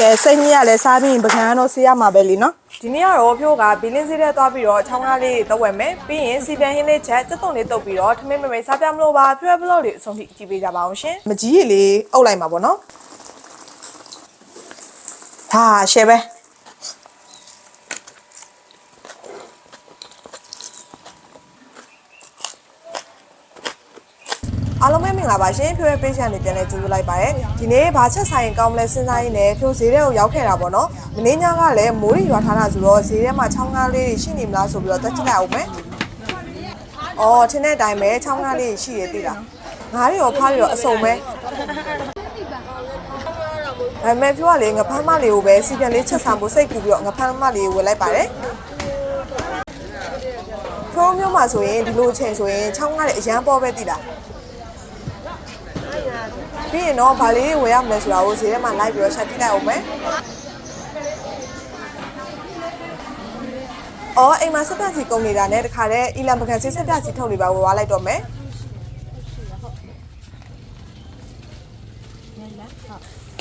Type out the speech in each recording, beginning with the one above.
ကဲစိတ်ကြီးရလဲစားပြီးရင်ပကံတော့ဆေးရမှာပဲလीနော်ဒီနေ့ကတော့ဖြိုးကဘီလင်းစေးတဲ့သွားပြီးတော့ချောင်းကားလေးတွေတော့ဝယ်မယ်ပြီးရင်စီပြန်ဟင်းလေးချက်စက်သွန်လေးတုပ်ပြီးတော့ထမင်းမမိတ်စားပြမလို့ပါဖြိုးရဘလော့လေးအဆုံးထိကြည့်ပေးကြပါအောင်ရှင်မကြီးရည်လေးအုပ်လိုက်မှာပေါ့နော်ဟာရှယ်ပဲအား လုံးပဲမင်္ဂလာပါရှင်ဖြိုးရဲ့ page ကနေပြန်လဲကြိုဆိုလိုက်ပါရစေဒီနေ့ဘာချက်ဆိုင်ကောင်းမလဲစဉ်းစားရင်းနဲ့ဖြိုးဈေးထဲကိုရောက်ခဲ့တာပေါ့နော်မင်းညကလည်းမိုးရီရွာထားတာဆိုတော့ဈေးထဲမှာချောင်းကားလေးတွေရှိနေမလားဆိုပြီးတော့တက်ကြည့်လိုက်အောင်မယ်အော်ထင်းတဲ့အတိုင်းပဲချောင်းကားလေးရှိရသေးလားငါးတွေရောဖားတွေရောအစုံပဲဒါပေမဲ့ဖြိုးကလေငဖမ်းမလေးကိုပဲစီပြန်လေးချက်ဆောင်ဖို့စိတ်ကူပြီးတော့ငဖမ်းမလေးကိုဝယ်လိုက်ပါတယ်ဖြိုးမျိုးမှာဆိုရင်ဒီလိုအချိန်ဆိုရင်ချောင်းကားတွေအရန်ပေါ်ပဲတည်လား ပြီးရင်တော့ဗာလေးတွေဝယ်ရမလဲဆိုတာကိုဈေးထဲမှာလိုက်ပြီးတော့ချက်ကြည့်လိုက်အောင်မယ်။အော်အိမ်မှာဆက်ပြစီကုန်နေတာနဲ့တခါတည်းအီလန်ပကံစီဆက်ပြစီထုတ်နေပါဝယ်သွားလိုက်တော့မယ်။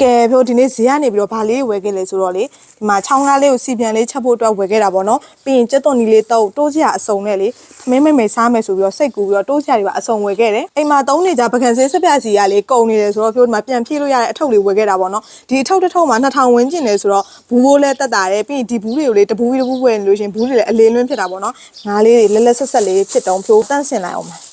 ကဲပြောဒီနေ့ဈေးကနေပြီးတော့ဗာလေးဝယ်ခဲ့လေဆိုတော့လေဒီမှာချောင်းကားလေးကိုစီပြန်လေးချက်ဖို့အတွက်ဝယ်ခဲ့တာပေါ့နော်ပြီးရင်ကြက်သွန်နီလေးတုပ်တိုးစရာအစုံနဲ့လေသမင်းမိတ်မိတ်စားမယ်ဆိုပြီးတော့စိတ်ကူပြီးတော့တိုးစရာတွေပါအစုံဝယ်ခဲ့တယ်အိမ်မှာသုံးနေကြပကံဆေးဆက်ပြစီကလေကုန်နေတယ်ဆိုတော့ပြောဒီမှာပြန်ဖြည့်လို့ရတဲ့အထုပ်လေးဝယ်ခဲ့တာပေါ့နော်ဒီအထုပ်တစ်ထုပ်မှာ2000ဝန်းကျင်နေဆိုတော့ဘူးဘိုးလည်းတက်တာတယ်ပြီးရင်ဒီဘူးတွေကိုလေတဘူးတဘူးဝယ်နေလို့ရှင်ဘူးတွေလည်းအလေးလွန်းဖြစ်တာပေါ့နော်ငါးလေးတွေလက်လက်ဆက်ဆက်လေးဖြစ်တုံးဖြိုးတန့်စင်လိုက်အောင်ပါ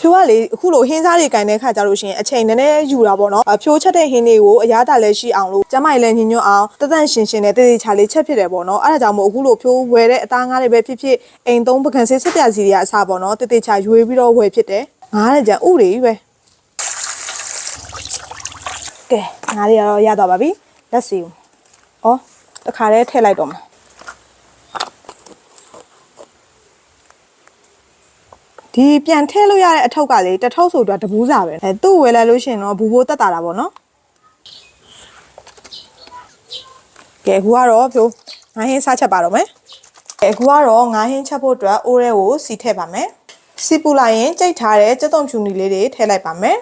ဖြိုးကလေအခုလိုဟင်းစားတွေကင်တဲ့ခါကြလို့ရှိရင်အချိန်နည်းနည်းယူတာပေါ့နော်အဖြိုးချက်တဲ့ဟင်းတွေကိုအရားတာလည်းရှိအောင်လို့ကျမကြီးလည်းညင်ညွတ်အောင်တသက်ရှင်ရှင်နဲ့တည်တည်ချာလေးချက်ဖြစ်တယ်ပေါ့နော်အဲ့ဒါကြောင့်မို့အခုလိုဖြိုးဝယ်တဲ့အသားငါးတွေပဲဖြစ်ဖြစ်အိမ်သုံးပကံဆေးဆက်ပြစီတွေကအစားပေါ့နော်တည်တည်ချာရွေးပြီးတော့ဝယ်ဖြစ်တယ်ငါးတဲ့ကြံဥတွေကြီးပဲကဲငါးတွေကတော့ရတော့ပါပြီလက်စီဦးဩတခါတည်းထည့်လိုက်တော့မှာ ဒီပြန်ထည့်လို့ရတဲ့အထုပ်ကလေတစ်ထုပ်ဆိုတော့တဘူးစာပဲအဲသူ့ဝယ်လိုက်လို့ရှိရင်တော့ဘူဘိုးတက်တာတာပေါ့နော်ကဲအခုကတော့ဖြိုးငါးဟင်းစားချက်ပါတော့မယ်ကဲအခုကတော့ငါးဟင်းချက်ဖို့အတွက်အိုးရဲကိုစီထည့်ပါမယ်စီပူလိုက်ရင်ကြိတ်ထားတဲ့ကြက်သွန်ဖြူနီလေးတွေထည့်လိုက်ပါမယ်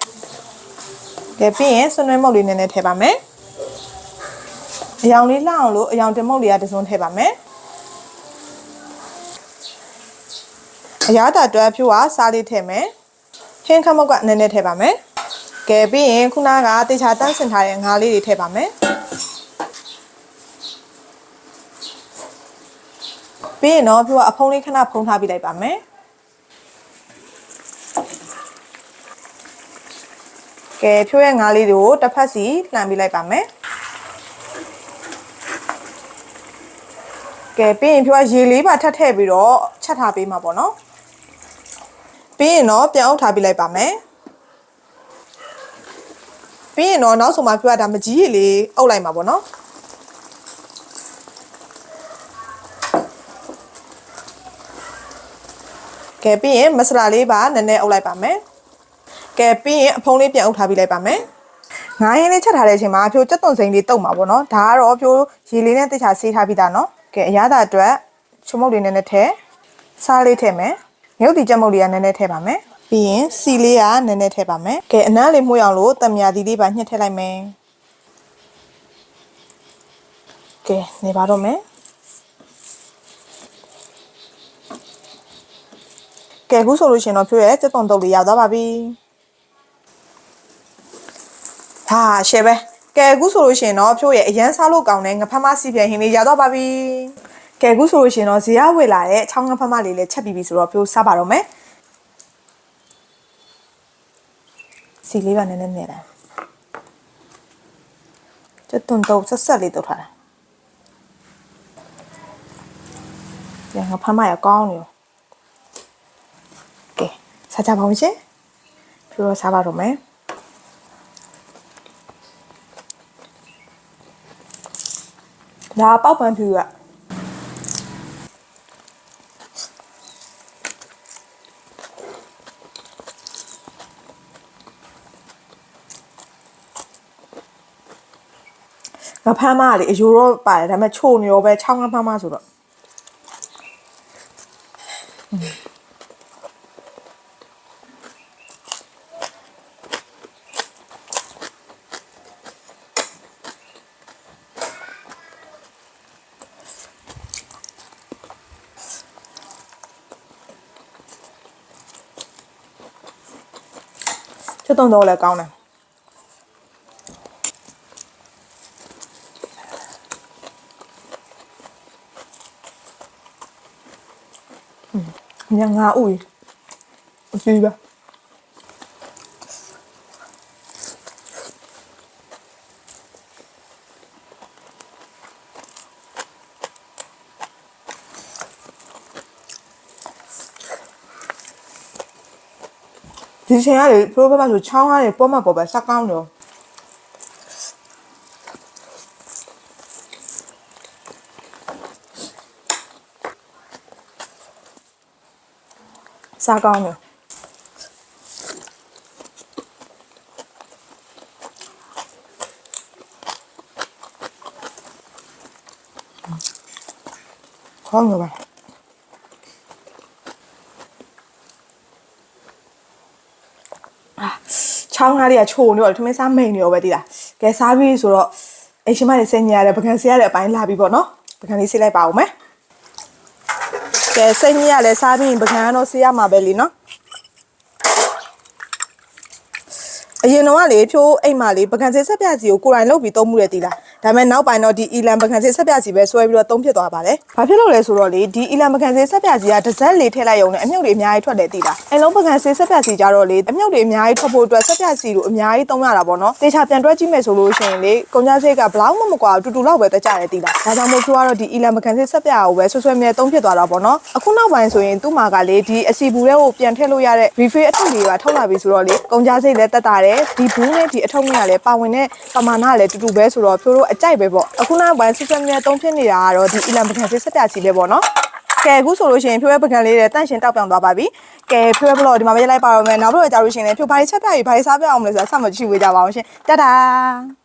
ကဲပြီးရင်ဆွနွဲမုတ်လေးနည်းနည်းထည့်ပါမယ်အယောင်လေးလှအောင်လို့အယောင်တင်မုတ်လေးကတစ်စုံထည့်ပါမယ် အရာတာတွဲဖြိုးကစားလေးထည့်မယ်ဟင်းခမောက်ကနည်းနည်းထည့်ပါမယ်ကဲပြီးရင်ခုနကတေချာတန်းစင်ထားတဲ့ငါးလေးတွေထည့်ပါမယ်ပြီးရင်တော့ဖြိုးကအဖုံးလေးခဏဖုံးထားပြလိုက်ပါမယ်ကဲဖြိုးရဲ့ငါးလေးတွေကိုတစ်ဖက်စီလှန်ပြလိုက်ပါမယ်ကဲပြီးရင်ဖြိုးကရေလေးပါထပ်ထည့်ပြီးတော့ချက်ထားပေးမှာပေါ့နော် ပြီးရင်တော့ပြန်အုပ်ထားပြလိုက်ပါမယ်ပြီးရင်တော့နောက်ဆုံးမှပြောရတာမကြီးရည်လေးအုပ်လိုက်မှာပေါ့နော်ကဲပြီးရင်မဆလာလေးပါနည်းနည်းအုပ်လိုက်ပါမယ်ကဲပြီးရင်အဖုံးလေးပြန်အုပ်ထားပြလိုက်ပါမယ်ငါးရင်းလေးချက်ထားတဲ့အချိန်မှာအဖြိုးကြက်သွန်စိမ်းလေးတုပ်မှာပေါ့နော်ဒါကတော့အဖြိုးရေလေးနဲ့တိတ်ချဆေးထားပြီးသားနော်ကဲအရသာအတွက်ချုံမုတ်လေးနည်းနည်းထည့်စားလေးထည့်မယ် ငုတ်တီကြက်မုတ်လေးကနည်းနည်းထည့်ပါမယ်ပြီးရင်စီလေးကနည်းနည်းထည့်ပါမယ်ကဲအနမ်းလေးမှုအောင်လို့တံမြာသီးလေးပါညှက်ထည့်လိုက်မယ်ကဲနေပါတော့မယ်ကဲအခုဆိုလို့ရှရင်တော့ဖြိုးရဲ့စက်သွန်တုပ်လေးရောက်သွားပါပြီဟာရှယ်ပဲကဲအခုဆိုလို့ရှရင်တော့ဖြိုးရဲ့အရန်စားလို့ကောင်းတဲ့ငဖမ်းမစီပြန်ဟင်းလေးရောက်သွားပါပြီ ကဲအခုဆိုလို့ရှရင်တော့ဇီယဝေလာတဲ့ချောင်းငဖမ်းမလေးလည်းချက်ပြီးပြီဆိုတော့ဖြိုးစားပါတော့မယ်စီလေးပါနည်းနည်းနေတာစက်သွန်တုပ်ဆက်ဆက်လေးတုပ်ထားတာညငဖမ်းမရကောင်းနေရောကဲစားကြပါဦးရှင်ဖြိုးတော့စားပါတော့မယ်ဒါပေါက်ပန်းဖြူက ငါဖမ်းမကလေအယူတော့ပါတယ်ဒါပေမဲ့ချို့နေရောပဲချောင်းငါဖမ်းမဆိုတော့ချက်တုံတော့လည်းကောင်းတယ် ညငါဥကြီးအစီးပါဒီချိန်ကလေပရိုဘက်မှာဆိုချောင်းရတယ်ပေါ်မှာပေါ်ပဲစက်ကောင်းတယ် စားကောင်းတယ်ကောင်းတယ်ပါချောင်းကားလေးကချိုနေတော့ထမင်းစားမိန်နေရောပဲတိလားကဲစားပြီဆိုတော့အရှင်မလေးစင်ညရတဲ့ပကံစီရတဲ့အပိုင်းလာပြီပေါ့နော်ပကံလေးဆေးလိုက်ပါဦးမယ် ကဲစိတ်ကြီးရလဲစားပြီးရင်ပကံကတော့ဆေးရမှာပဲလीနော်အရင်တော့ကလေဖြိုးအိမ်မှာလေပကံစေးဆက်ပြစီကိုကိုယ်တိုင်လုပ်ပြီးသုံးမှုရတီးလား ဒါပေမဲ့နောက်ပိုင်းတော့ဒီအီလန်ပကံစေးဆက်ပြစီပဲဆွဲပြီးတော့သုံးဖြစ်သွားပါတယ်ဘာဖြစ်လို့လဲဆိုတော့လေဒီအီလန်ပကံစေးဆက်ပြစီကတစ်စက်လေးထည့်လိုက်ရုံနဲ့အမြုပ်တွေအများကြီးထွက်တယ်တီးလားအိမ်လုံးပကံစေးဆက်ပြစီကြတော့လေအမြုပ်တွေအများကြီးထွက်ဖို့အတွက်ဆက်ပြစီကိုအများကြီးသုံးရတာပေါ့နော်တေချာပြန်တွဲကြည့်မယ်ဆိုလို့ရှိရင်လေကုန်ကြစေးကဘလောက်မှမကွာဘူးတူတူလောက်ပဲတက်ကြတယ်တီးလားဒါကြောင့်မို့ဖြိုးကတော့ဒီအီလန်ပကံစေးဆက်ပြကိုပဲဆွဆွဲမြဲသုံးဖြစ်သွားတာပေါ့နော်အခုနောက်ပိုင်းဆိုရင်သူ့မှာကလေဒီအစီဘူးတွေကိုပြန်ထည့်လို့ရတဲ့ refill အထုပ်တွေကထုတ်လာပြီဆိုတော့လေကုန်ကြစေးလည်းတက်တာတယ်ဒီဘူးနဲ့ဒီအထုပ်နဲ့လည်းပါဝင်တဲ့ပမာဏလည်းတူတူပဲဆိုတော့ဖြိုးတို့အကြိုက်ပဲပေါ့အခုနောက်ပိုင်းဆွဆွဲမြဲသုံးဖြစ်နေတာကတော့ဒီအီလန်ပကံစေးဆက်ပြစီပဲပေါ့နော်ကဲအခုဆိုလို့ရှိရင်ဖြိုးရဲပကံလေးတွေတန့်ရှင်တောက်ပြောင်သွားပါပြီ။ကဲဖြိုးရဲဘလော့ဒီမှာပဲရိုက်လိုက်ပါတော့မယ်။နောက်ဘလော့ကြာလို့ရှိရင်လည်းဖြိုးဘာတွေချက်ပြပြီးဘာတွေစားပြအောင်မလဲဆိုတာဆက်မကြည့်ဝေးကြပါအောင်ရှင်။တတ်တာ